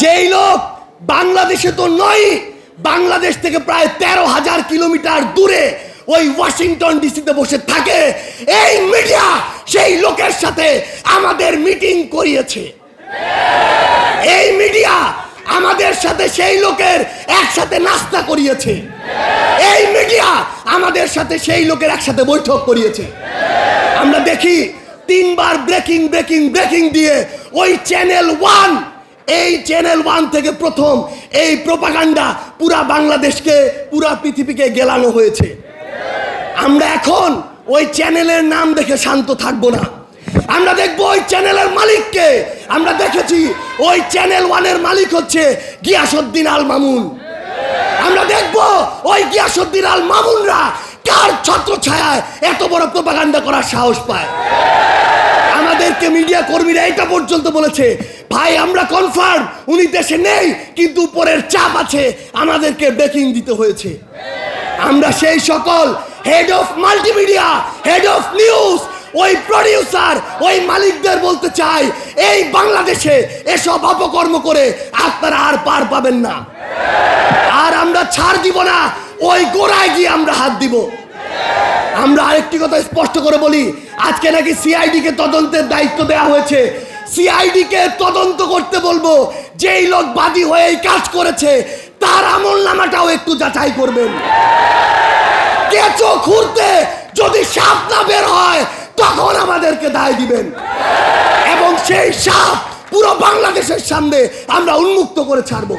যেই লোক বাংলাদেশে তো নয়, বাংলাদেশ থেকে প্রায় তেরো হাজার কিলোমিটার দূরে ওই ওয়াশিংটন ডিসিতে বসে থাকে। এই মিডিয়া সেই লোকের সাথে আমাদের মিটিং করিয়েছে। এই মিডিয়া আমাদের সাথে সেই লোকের একসাথে নাস্তা করিয়েছে। এই মিডিয়া আমাদের সাথে সেই লোকের একসাথে বৈঠক করিয়েছে। আমরা দেখি তিনবার ব্রেকিং ব্রেকিং ব্রেকিং দিয়ে ওই চ্যানেল ওয়ান এই চ্যানেল ওয়ান থেকে প্রথম এই প্রপাগান্ডা পুরা বাংলাদেশকে, পুরা পৃথিবীকে গেলানো হয়েছে। আমরা এখন ওই চ্যানেলের নাম দেখে শান্ত থাকব না। আমরা দেখব ওই চ্যানেলের মালিককে। আমরা দেখেছি ওই চ্যানেল ওয়ানের মালিক হচ্ছে গিয়াসুদ্দিন আল মামুন। আমরা দেখব ওই গিয়াসুদ্দিন আল মামুনরা কার ছত্র ছায়ায় এত বড় প্রপাগান্ডা করার সাহস পায়। আমাদেরকে মিডিয়া কর্মীরা এটা পর্যন্ত বলেছে। ভাই, আমরা কনফার্ম উনি দেশে নেই, কিন্তু উপরের চাপ আছে, আমাদেরকে ব্রেকিং দিতে হয়েছে। আমরা সেই সকল head of multimedia head of news ওই প্রডিউসার ওই মালিকদের বলতে চাই, এই বাংলাদেশে এসব অপকর্ম করে আপনারা আর পার পাবেন না। আর আমরা ছাড় দিব না, ওই গোড়ায় গিয়ে আমরা হাত দিব। আমরা আরেকটি কথা স্পষ্ট করে বলি, আজকে নাকি সিআইডি কে তদন্তের দায়িত্ব দেওয়া হয়েছে। সিআইডি কে তদন্ত করতে বলব, যেই লোক বাদী হয়ে এই কাজ করেছে, তার আমল নামাটাও একটু যাচাই করবেন। কেঁচো খুঁড়তে যদি সাপ না বের হয়, তখন আমাদেরকে দায় দিবেন। এবং সেই সাপ পুরো বাংলাদেশের সামনে আমরা উন্মুক্ত করে ছাড়বো।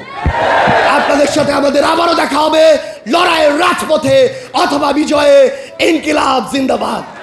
আপনাদের সাথে আমাদের আবারও দেখা হবে লড়াইয়ের রাজপথে অথবা বিজয়ে ইনকিলাব জিন্দাবাদ।